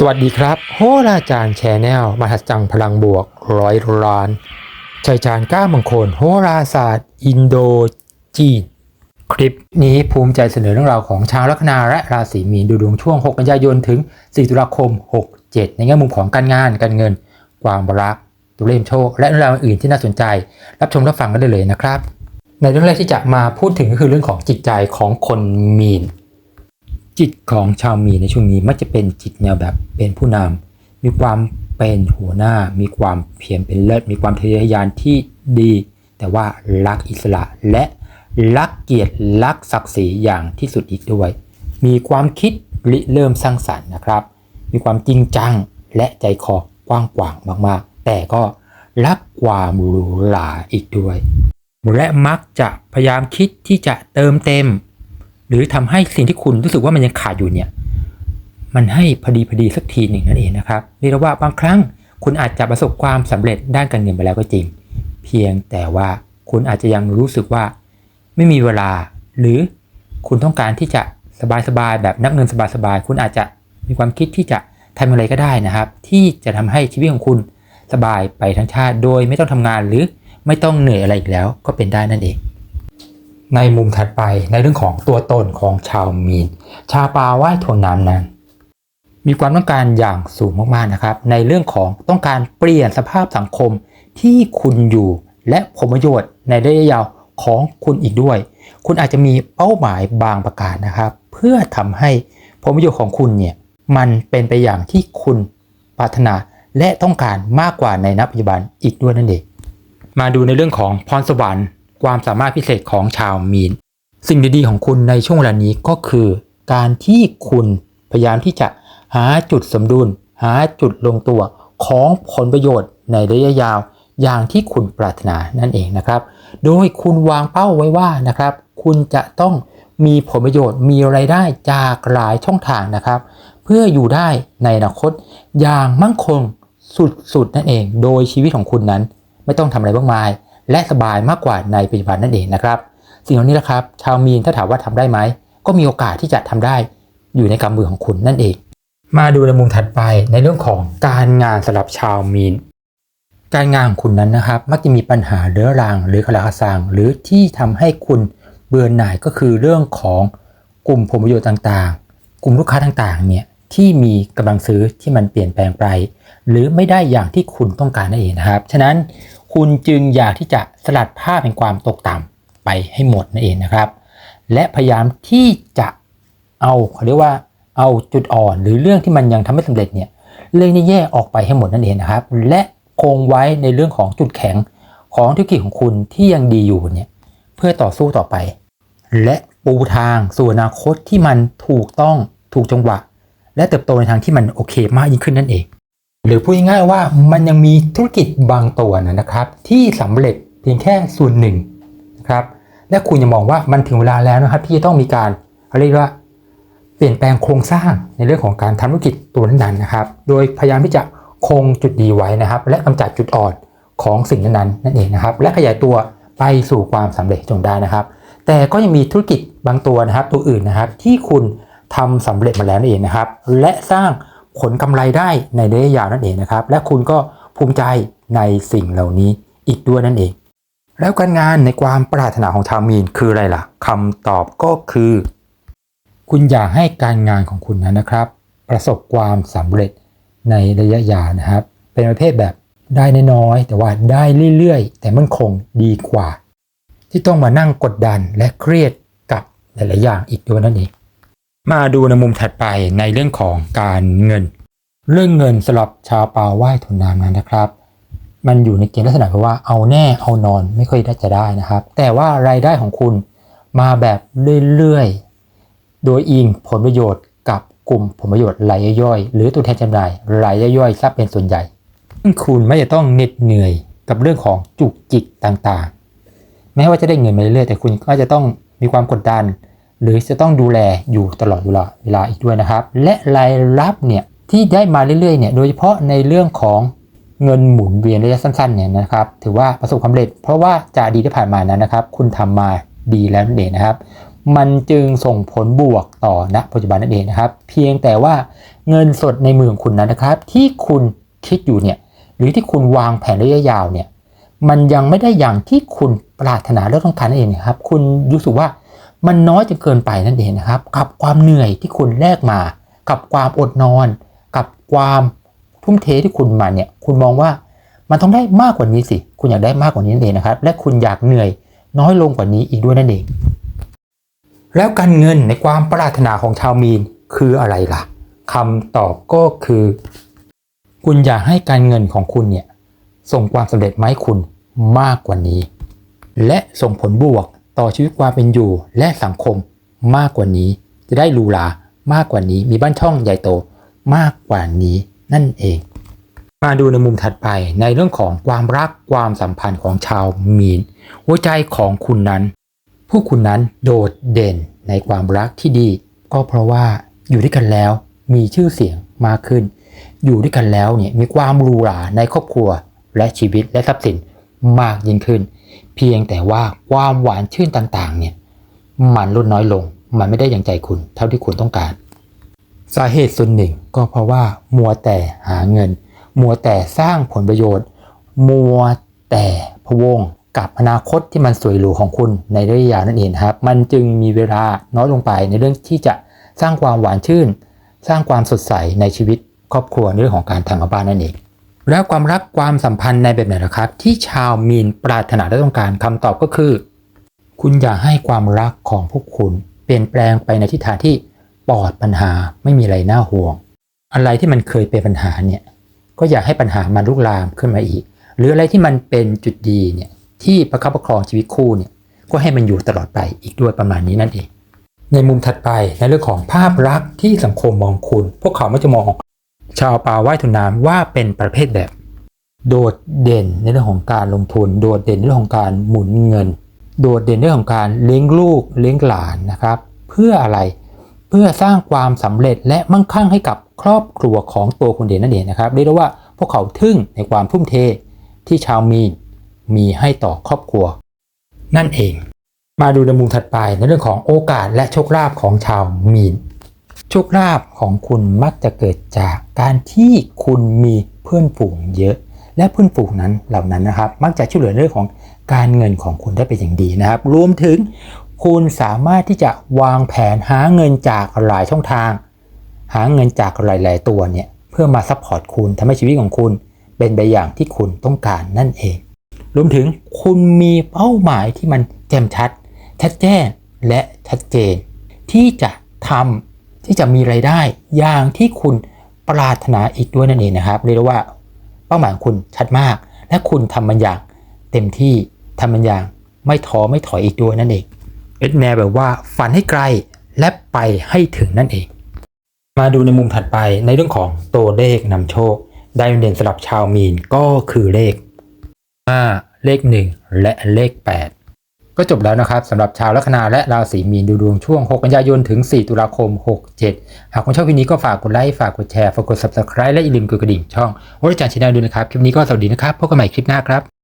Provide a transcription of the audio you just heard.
สวัสดีครับ โหราจารย์แชนแนลมหัศจรรย์พลังบวกร้อยล้านชัยจารย์ก้ามงคล โหราศาสตร์ อินโดจีน คลิปนี้ภูมิใจเสนอเรื่องราวของชาวลัคนาและราศีมีนดูดวงช่วง 6 กันยายนถึง 4 ตุลาคม 67 ในแง่มุมของการงานการเงิน ความรักตัวเลขโชค และเรื่องราวอื่นที่น่าสนใจ รับชมรับฟังกันได้เลยนะครับ ในเรื่องแรกที่จะมาพูดถึงก็คือเรื่องของจิตใจของคนมีน จิตของชาวมีในช่วงนี้มักจะเป็นจิตแนวแบบเป็นผู้นำมีความเป็นหัวหน้า มีความเพียรเป็นเลิศ มีความทะเยอทะยานที่ดี แต่ว่ารักอิสระและรักเกียรติรักศักดิ์ศรีอย่างที่สุดอีกด้วย มีความคิดริเริ่มสร้างสรรค์นะครับ มีความจริงจังและใจคอกว้างขวางมากๆ แต่ก็รักความหรูหราอีกด้วย และมักจะพยายามคิดที่จะเติมเต็ม หรือทำให้สิ่งที่คุณรู้สึกว่ามันยังขาดอยู่เนี่ย มันให้พอดีพอดีสักทีหนึ่งนั่นเองนะครับเรียกว่าบางครั้งคุณอาจจะประสบความสำเร็จด้านการเงินไปแล้วก็จริง เพียงแต่ว่าคุณอาจจะยังรู้สึกว่าไม่มีเวลา หรือคุณต้องการที่จะสบายๆแบบนับเงินสบายๆคุณอาจจะมีความคิดที่จะทำอะไรก็ได้นะครับ ที่จะทำให้ชีวิตของคุณสบายไปทั้งชาติ โดยไม่ต้องทำงานหรือไม่ต้องเหนื่อยอะไรอีกแล้วก็เป็นได้นั่นเอง ในมุมถัดไปในเรื่องของตัวตนของชาวมีน ชาปาไหว้ทวงน้ำนั้น มีความต้องการอย่างสูงมากๆนะครับ ในเรื่องของต้องการเปลี่ยนสภาพสังคมที่คุณอยู่ และผลประโยชน์ในระยะยาวของคุณอีกด้วย คุณอาจจะมีเป้าหมายบางประการนะครับ เพื่อทำให้ผลประโยชน์ของคุณเนี่ยมันเป็นไปอย่างที่คุณปรารถนาและต้องการมากกว่าในณปัจจุบันอีกด้วยนั่นเอง มาดูในเรื่องของพรสวรรค์ ความสามารถพิเศษของชาวมีน สิ่งดีๆของคุณในช่วงเวลานี้ก็คือ การที่คุณพยายามที่จะหาจุดสมดุล หาจุดลงตัวของผลประโยชน์ในระยะยาว อย่างที่คุณปรารถนานั่นเองนะครับ โดยคุณวางเป้าไว้ว่านะครับ คุณจะต้องมีผลประโยชน์มีไรายได้จากหลายช่องทางนะครับ เพื่ออยู่ได้ในอนาคตอย่างมั่งคงสุดๆนั่นเอง โดยชีวิตของคุณนั้นไม่ต้องทำอะไรมากมาย และสบายมากกว่าในปัจจุบันนั่นเองนะครับสิ่งเหล่านี้แหละครับ ชาวมีนถ้าถามว่าทำได้ไหม ก็มีโอกาสที่จะทำได้อยู่ในกำมือของคุณนั่นเอง มาดูในมุมถัดไปในเรื่องของการงานสำหรับชาวมีน การงานของคุณนั้นนะครับ มักจะมีปัญหาเรื้อรังหรือคลาคสังหรือที่ทำให้คุณเบื่อหน่ายก็คือเรื่องของกลุ่มผลประโยชน์ต่างๆ กลุ่มลูกค้าต่างๆเนี่ยที่มีกำลังซื้อที่มันเปลี่ยนแปลงไป หรือไม่ได้อย่างที่คุณต้องการนั่นเองนะครับ ฉะนั้น คุณจึงอยากที่จะสลัดภาพแห่งความตกต่ำไปให้หมดนั่นเองนะครับ และพยายามที่จะเอาเขาเรียกว่าเอาจุดอ่อนหรือเรื่องที่มันยังทำไม่สำเร็จเนี่ยเรื่องนี้แย่ออกไปให้หมดนั่นเองนะครับ และคงไว้ในเรื่องของจุดแข็งของธุรกิจของคุณที่ยังดีอยู่เนี่ยเพื่อต่อสู้ต่อไป และปูทางสู่อนาคตที่มันถูกต้องถูกจังหวะ และเติบโตในทางที่มันโอเคมากยิ่งขึ้นนั่นเอง หรือพูดง่ายๆว่ามันยังมีธุรกิจบางตัวนะครับ ที่สำเร็จเพียงแค่ส่วนหนึ่งนะครับและคุณจะมองว่ามันถึงเวลาแล้วนะครับ ที่จะต้องมีการเรียกว่าเปลี่ยนแปลงโครงสร้างในเรื่องของการทำธุรกิจตัวนั้นๆนะครับ โดยพยายามที่จะคงจุดดีไว้นะครับ และกำจัดจุดอ่อนของสิ่งนั้นๆนั่นเองนะครับ และขยายตัวไปสู่ความสำเร็จจงได้นะครับ แต่ก็ยังมีธุรกิจบางตัวนะครับ ตัวอื่นนะครับ ที่คุณทำสำเร็จมาแล้วนั่นเองนะครับ และสร้าง ผลกำไรได้ในระยะยาวนั่นเองนะครับ และคุณก็ภูมิใจในสิ่งเหล่านี้อีกด้วยนั่นเอง แล้วการงานในความปรารถนาของชาวมีนคืออะไรล่ะคำตอบก็คือ คุณอยากให้การงานของคุณนั้นนะครับ ประสบความสำเร็จในระยะยาวนะครับ เป็นประเภทแบบได้น้อยแต่ว่าได้เรื่อยๆ แต่มั่นคงดีกว่า ที่ต้องมานั่งกดดันและเครียดกับหลายๆอย่างอีกด้วยนั่นเอง มาดูในมุมถัดไปในเรื่องของการเงิน เรื่องเงินสำหรับชาวปาไหว้ทนน้ำนั้นนะครับ มันอยู่ในเกณฑ์ลักษณะที่ว่าเอาแน่เอานอนไม่ค่อยได้จะได้นะครับ แต่ว่ารายได้ของคุณมาแบบเรื่อยๆ โดยอิงผลประโยชน์กับกลุ่มผลประโยชน์รายย่อยหรือตัวแทนจำหน่ายรายย่อยซะเป็นส่วนใหญ่ คุณไม่จะต้องเหน็ดเหนื่อยกับเรื่องของจุกจิกต่างๆ แม้ว่าจะได้เงินมาเรื่อยๆแต่คุณก็จะต้องมีความกดดัน หรือจะต้องดูแลอยู่ตลอดเวลาเวลาอีกด้วยนะครับ และรายรับเนี่ยที่ได้มาเรื่อยๆเนี่ยโดยเฉพาะในเรื่องของเงินหมุนเวียนระยะสั้นๆเนี่ยนะครับ ถือว่าประสบความสำเร็จ เพราะว่าจากดีที่ผ่านมานั้นนะครับ คุณทำมาดีแล้วนั่นเองนะครับ มันจึงส่งผลบวกต่อณปัจจุบันนั่นเองนะครับ เพียงแต่ว่าเงินสดในมือของคุณนั้นนะครับ ที่คุณคิดอยู่เนี่ยหรือที่คุณวางแผนระยะยาวเนี่ยมันยังไม่ได้อย่างที่คุณปรารถนาและต้องการนั่นเองนะครับ คุณรู้สึกว่า มันน้อยจนเกินไปนั่นเองนะครับ กับความเหนื่อยที่คุณแลกมา กับความอดนอน กับความทุ่มเทที่คุณมาเนี่ย คุณมองว่ามันต้องได้มากกว่านี้สิ คุณอยากได้มากกว่านี้นั่นเองนะครับ และคุณอยากเหนื่อยน้อยลงกว่านี้อีกด้วยนั่นเอง แล้วการเงินในความปรารถนาของชาวมีนคืออะไรล่ะคำตอบก็คือ คุณอยากให้การเงินของคุณเนี่ยส่งความสำเร็จมาให้คุณมากกว่านี้ และส่งผลบวก ต่อชีวิตความเป็นอยู่และสังคมมากกว่านี้ จะได้หรูหรามากกว่านี้ มีบ้านช่องใหญ่โตมากกว่านี้นั่นเอง มาดูในมุมถัดไปในเรื่องของความรักความสัมพันธ์ของชาวมีน หัวใจของคุณนั้น ผู้คุณนั้นโดดเด่นในความรักที่ดี ก็เพราะว่าอยู่ด้วยกันแล้วมีชื่อเสียงมากขึ้น อยู่ด้วยกันแล้วเนี่ยมีความรูหราในครอบครัวและชีวิตและทรัพย์สิน มากยิ่งขึ้น เพียงแต่ว่าความหวานชื่นต่างๆเนี่ยมันลดน้อยลง มันไม่ได้อย่างใจคุณเท่าที่คุณต้องการ สาเหตุส่วนหนึ่งก็เพราะว่ามัวแต่หาเงิน มัวแต่สร้างผลประโยชน์ มัวแต่พะวงกับอนาคตที่มันสวยหรูของคุณในระยะยาวนั่นเองครับ มันจึงมีเวลาน้อยลงไปในเรื่องที่จะสร้างความหวานชื่น สร้างความสดใสในชีวิตครอบครัวในเรื่องของการทำบ้านนั่นเอง แล้วความรักความสัมพันธ์ในแบบไหนนะครับ ที่ชาวมีนปรารถนาและต้องการคำตอบก็คือ คุณอยากให้ความรักของพวกคุณเปลี่ยนแปลงไปในทิศทางที่ปลอดปัญหาไม่มีอะไรน่าห่วง อะไรที่มันเคยเป็นปัญหาเนี่ยก็อยากให้ปัญหามันลุกลามขึ้นมาอีก หรืออะไรที่มันเป็นจุดดีเนี่ยที่ประคับประคองชีวิตคู่เนี่ยก็ให้มันอยู่ตลอดไปอีกด้วยประมาณนี้นั่นเองในมุมถัดไปในเรื่องของภาพลักษณ์ที่สังคมมองคุณ พวกเขาไม่จะมอง ชาวป่าว่ายทุนน้ำว่าเป็นประเภทแบบ โดดเด่นในเรื่องของการลงทุน โดดเด่นในเรื่องของการหมุนเงิน โดดเด่นในเรื่องของการเลี้ยงลูกเลี้ยงหลานนะครับ เพื่ออะไรเพื่อสร้างความสำเร็จและมั่งคั่งให้กับครอบครัวของตัวคุณเด่นนั่นเองนะครับเรียกได้ว่าพวกเขาทึ่งในความทุ่มเทที่ชาวมีนมีให้ต่อครอบครัว นั่นเอง มาดูในมุมถัดไปในเรื่องของโอกาสและโชคลาภของชาวมีน โชคลาภของคุณมักจะเกิดจากการที่คุณมีเพื่อนฝูงเยอะ และเพื่อนฝูงนั้นเหล่านั้นนะครับ มักจะช่วยเหลือเรื่องของการเงินของคุณได้เป็นอย่างดีนะครับ รวมถึงคุณสามารถที่จะวางแผนหาเงินจากหลายช่องทาง หาเงินจากหลาย ๆ ตัวเนี่ยเพื่อมาซัพพอร์ตคุณทำให้ชีวิตของคุณ เป็นไปอย่างที่คุณต้องการนั่นเอง รวมถึงคุณมีเป้าหมายที่มันแจ่มชัด ชัดแจ้งและชัดเจน ที่จะทำ ที่จะมีไรายได้อย่างที่คุณปรารถนาอีกด้วยนั่นเองนะครับเรียกว่าเป้าหมายคุณชัดมาก และคุณทำมันอย่างเต็มที่ทำมันอย่างไม่ท้อไม่ถอยอีกด้วยนั่นเองเป็นแนวแบบว่าฝันให้ไกลและไปให้ถึงนั่นเอง มาดูในมุมถัดไปในเรื่องของตัวเลขนำโชค ได้เด่นสำหรับชาวมีนก็คือเลข5เลข 1 และเลข 8 ก็จบแล้วนะครับสำหรับชาวลัคนาและราศีมีนดูดวงช่วง 6 กันยายนถึง 4 ตุลาคม 67 หากคุณชอบคลิปนี้ก็ฝากกดไลค์ฝากกดแชร์ฝากกด subscribe และอย่าลืมกดกระดิ่งช่องวอร์จันชาแนลด้วยนะครับ คลิปนี้ก็สวัสดีนะครับพบกันใหม่คลิปหน้าครับ